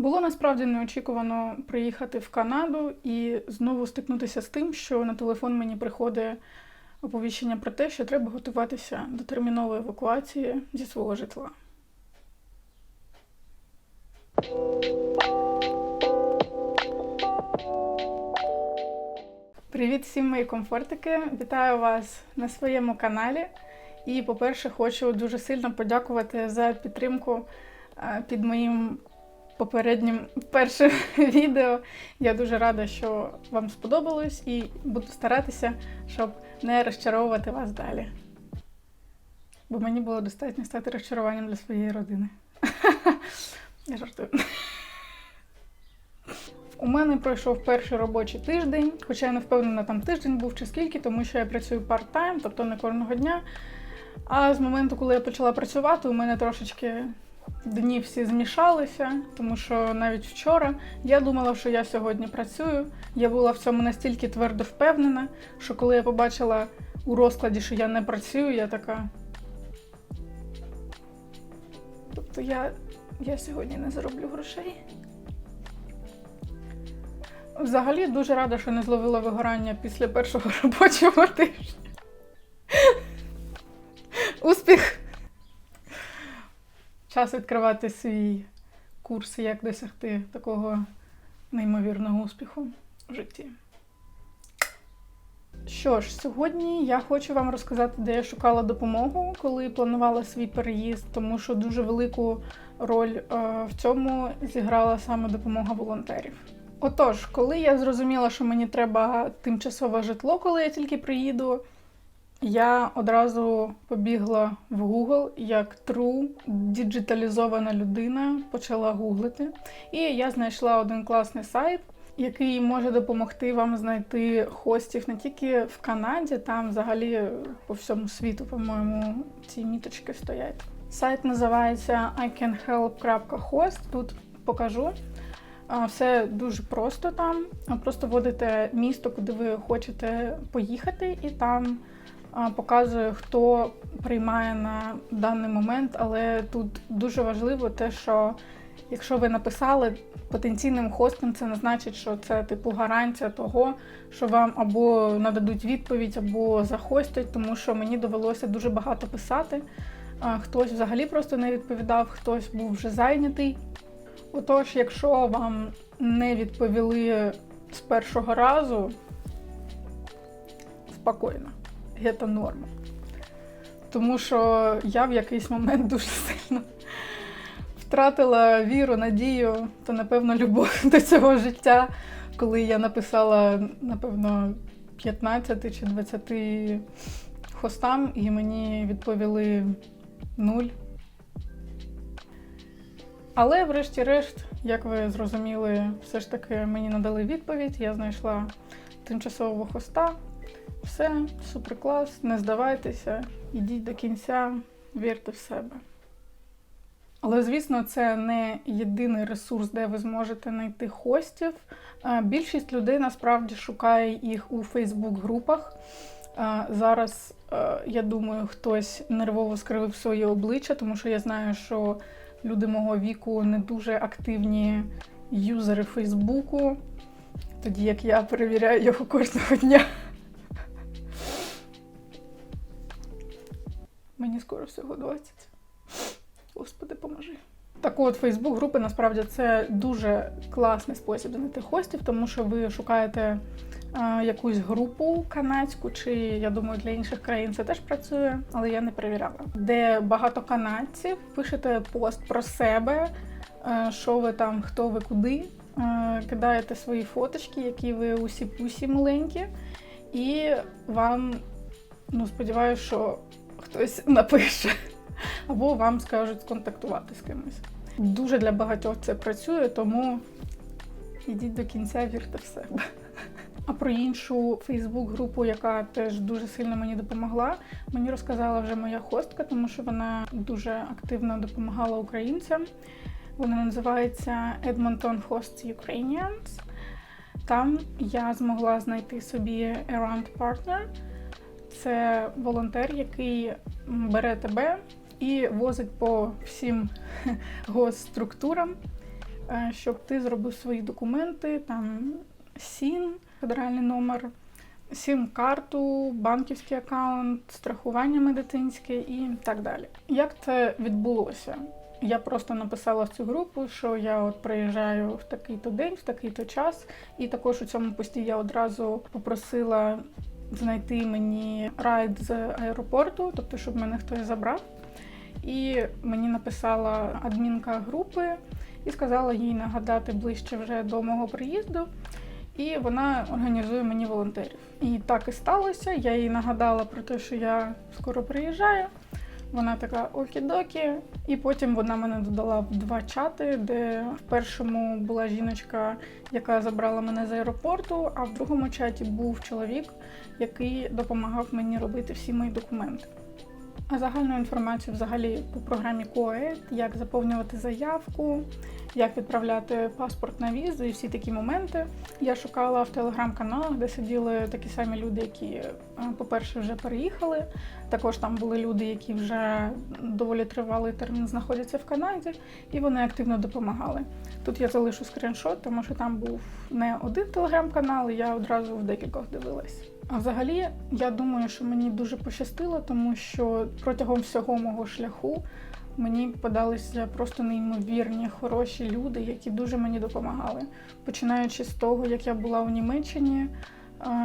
Було насправді неочікувано приїхати в Канаду і знову стикнутися з тим, що на телефон мені приходить оповіщення про те, що треба готуватися до термінової евакуації зі свого житла. Привіт всім мої комфортики! Вітаю вас на своєму каналі. І, по-перше, хочу дуже сильно подякувати за підтримку е, під моїм попереднім першим відео. Я дуже рада, що вам сподобалось, і буду старатися, щоб не розчаровувати вас далі. Бо мені було достатньо стати розчаруванням для своєї родини. Я жартую. У мене пройшов перший робочий тиждень, хоча я не впевнена, там тиждень був чи скільки, тому що я працюю парт-тайм, тобто не кожного дня. А з моменту, коли я почала працювати, у мене трошечки дні всі змішалися, тому що навіть вчора я думала, що я сьогодні працюю. Я була в цьому настільки твердо впевнена, що коли я побачила у розкладі, що я не працюю, я така. Тобто я, я сьогодні не зароблю грошей. Взагалі дуже рада, що не зловила вигорання після першого робочого тижня. Час відкривати свій курс, як досягти такого неймовірного успіху в житті. Що ж, сьогодні я хочу вам розказати, де я шукала допомогу, коли планувала свій переїзд, тому що дуже велику роль е, в цьому зіграла саме допомога волонтерів. Отож, коли я зрозуміла, що мені треба тимчасове житло, коли я тільки приїду, я одразу побігла в Google як true діджиталізована людина, почала гуглити. І я знайшла один класний сайт, який може допомогти вам знайти хостів не тільки в Канаді, там взагалі по всьому світу, по-моєму, ці міточки стоять. Сайт називається icanhelp.host. Тут покажу. Все дуже просто там. Просто вводите місто, куди ви хочете поїхати, і там показує, хто приймає на даний момент. Але тут дуже важливо те, що якщо ви написали потенційним хостом, це не значить, що це типу гарантія того, що вам або нададуть відповідь, або захостять, тому що мені довелося дуже багато писати. Хтось взагалі просто не відповідав, хтось був вже зайнятий. Отож, якщо вам не відповіли з першого разу, спокійно, це норма. Тому що я в якийсь момент дуже сильно втратила віру, надію та, напевно, любов до цього життя, коли я написала, напевно, 15 чи 20 хостам, і мені відповіли нуль. Але, врешті-решт, як ви зрозуміли, все ж таки мені надали відповідь. Я знайшла тимчасового хоста. Все, супер клас, не здавайтеся, ідіть до кінця, вірте в себе. Але, звісно, це не єдиний ресурс, де ви зможете знайти хостів. Е, Більшість людей насправді шукає їх у Фейсбук-групах. Е, Зараз, е, я думаю, хтось нервово скривив своє обличчя, тому що я знаю, що люди мого віку не дуже активні юзери Фейсбуку, тоді як я перевіряю його кожного дня. Скоро всього 20. Господи, поможи. Так от, Фейсбук групи насправді це дуже класний спосіб знайти хостів, тому що ви шукаєте е, якусь групу канадську, чи я думаю, для інших країн це теж працює, але я не перевіряла. Де багато канадців пишете пост про себе, е, що ви там, хто ви куди, е, кидаєте свої фоточки, які ви усі пусі маленькі, і вам, ну сподіваюся, що хтось напише. Або вам скажуть сконтактувати з кимось. Дуже для багатьох це працює, тому йдіть до кінця, вірте в себе. А про іншу Фейсбук-групу, яка теж дуже сильно мені допомогла, мені розказала вже моя хостка, тому що вона дуже активно допомагала українцям. Вона називається Edmonton Hosts Ukrainians. Там я змогла знайти собі Around Partner. Це волонтер, який бере тебе і возить по всім госструктурам, е, щоб ти зробив свої документи, там СІН, федеральний номер, сім-карту, банківський аккаунт, страхування медицинське і так далі. Як це відбулося? Я просто написала в цю групу, що я от приїжджаю в такий-то день, в такий-то час, і також у цьому пості я одразу попросила знайти мені райд з аеропорту, тобто, щоб мене хтось забрав. І мені написала адмінка групи і сказала їй нагадати ближче вже до мого приїзду. І вона організує мені волонтерів. І так і сталося. Я їй нагадала про те, що я скоро приїжджаю. Вона така окі-докі. І потім вона мене додала в два чати, де в першому була жіночка, яка забрала мене з аеропорту, а в другому чаті був чоловік, який допомагав мені робити всі мої документи. А загальну інформацію взагалі по програмі КОЕД, як заповнювати заявку, як відправляти паспорт на візу і всі такі моменти. Я шукала в телеграм-каналах, де сиділи такі самі люди, які, е, по-перше, вже переїхали. Також там були люди, які вже доволі тривалий термін знаходяться в Канаді, і вони активно допомагали. Тут я залишу скріншот, тому що там був не один телеграм-канал, і я одразу в декількох дивилась. А взагалі, я думаю, що мені дуже пощастило, тому що протягом всього мого шляху мені подалися просто неймовірні, хороші люди, які дуже мені допомагали. Починаючи з того, як я була у Німеччині,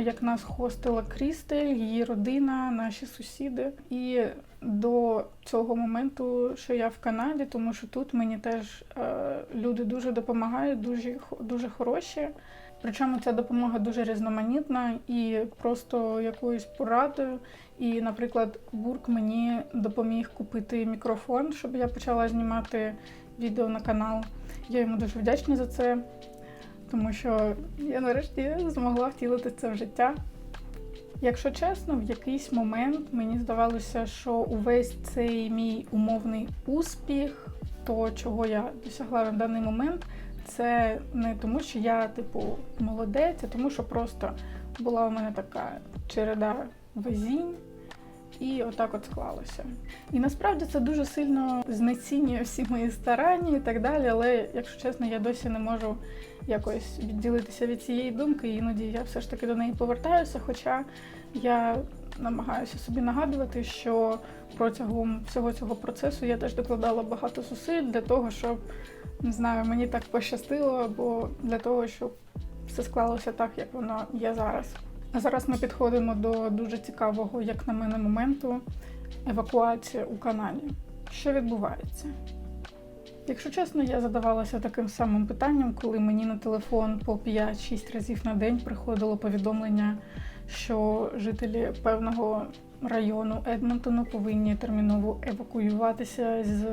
як нас хостила Крістель, її родина, наші сусіди. І до цього моменту, що я в Канаді, тому що тут мені теж люди дуже допомагають, дуже, дуже хороші. Причому ця допомога дуже різноманітна і просто якоюсь порадою. І, наприклад, Бурк мені допоміг купити мікрофон, щоб я почала знімати відео на канал. Я йому дуже вдячна за це, тому що я нарешті змогла втілити це в життя. Якщо чесно, в якийсь момент мені здавалося, що увесь цей мій умовний успіх, то чого я досягла на даний момент, це не тому, що я, типу, молодець, а тому, що просто була у мене така череда везінь, і отак от склалося. І насправді це дуже сильно знецінює всі мої старання і так далі. Але, якщо чесно, я досі не можу якось відділитися від цієї думки, і іноді я все ж таки до неї повертаюся. Хоча я намагаюся собі нагадувати, що протягом всього цього процесу я теж докладала багато зусиль для того, щоб не знаю, мені так пощастило, або для того, щоб все склалося так, як воно є зараз. А зараз ми підходимо до дуже цікавого, як на мене, моменту евакуації у Канаді. Що відбувається? Якщо чесно, я задавалася таким самим питанням, коли мені на телефон по 5-6 разів на день приходило повідомлення, що жителі певного району Едмонтону повинні терміново евакуюватися з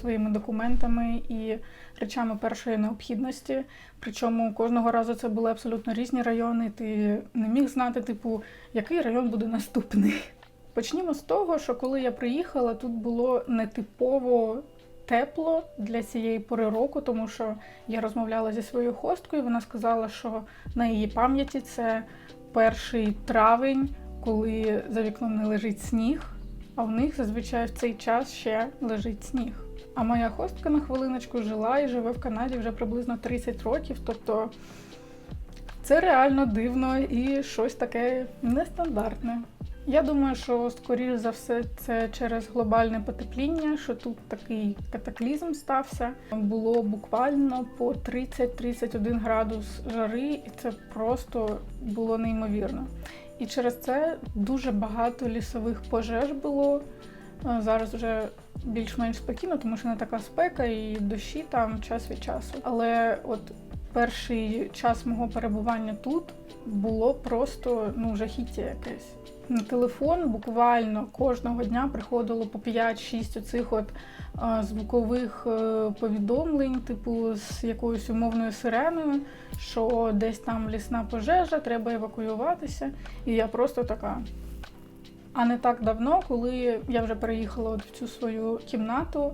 своїми документами і речами першої необхідності. Причому кожного разу це були абсолютно різні райони. Ти не міг знати, типу, який район буде наступний. Почнімо з того, що коли я приїхала, тут було нетипово тепло для цієї пори року, тому що я розмовляла зі своєю хосткою. Вона сказала, що на її пам'яті це перший травень, коли за вікном не лежить сніг, а в них зазвичай в цей час ще лежить сніг. А моя хостка на хвилиночку жила і живе в Канаді вже приблизно 30 років. Тобто це реально дивно і щось таке нестандартне. Я думаю, що скоріш за все це через глобальне потепління, що тут такий катаклізм стався. Було буквально по 30-31 градус жари, і це просто було неймовірно. І через це дуже багато лісових пожеж було. Е, Зараз вже більш-менш спокійно, тому що не така спека і дощі там час від часу. Але от перший час мого перебування тут було просто ну жахіття якесь. На телефон буквально кожного дня приходило по 5-6 оцих от звукових е, повідомлень, типу з якоюсь умовною сиреною, що десь там лісна пожежа, треба евакуюватися. І я просто така. А не так давно, коли я вже переїхала от в цю свою кімнату.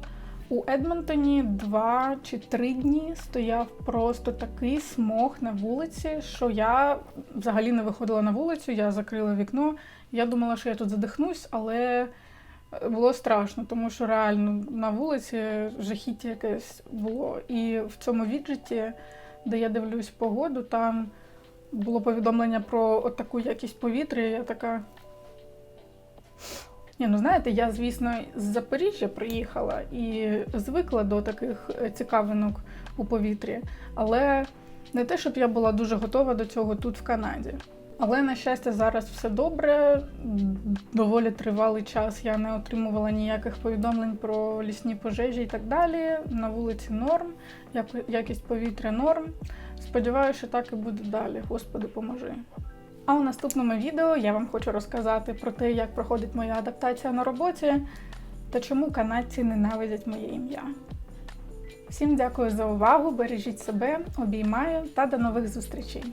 У Едмонтоні два чи три дні стояв просто такий смог на вулиці, що я взагалі не виходила на вулицю, я закрила вікно. Я думала, що я тут задихнусь, але Було страшно, тому що реально на вулиці жахіття якесь було. І в цьому віджиті, де я дивлюсь погоду, там було повідомлення про таку якість повітря. і Я така. Ні, ну знаєте, я, звісно, з Запоріжжя приїхала і звикла до таких е, цікавинок у повітрі, але не те, щоб я була дуже готова до цього тут, в Канаді. Але, на щастя, зараз все добре. Доволі тривалий час я не отримувала ніяких повідомлень про лісні пожежі і так далі. На вулиці норм, як- якість повітря норм. Сподіваюся, що так і буде далі. Господи, поможи. А у наступному відео я вам хочу розказати про те, як проходить моя адаптація на роботі та чому канадці ненавидять моє ім'я. Всім дякую за увагу, бережіть себе, обіймаю та до нових зустрічей!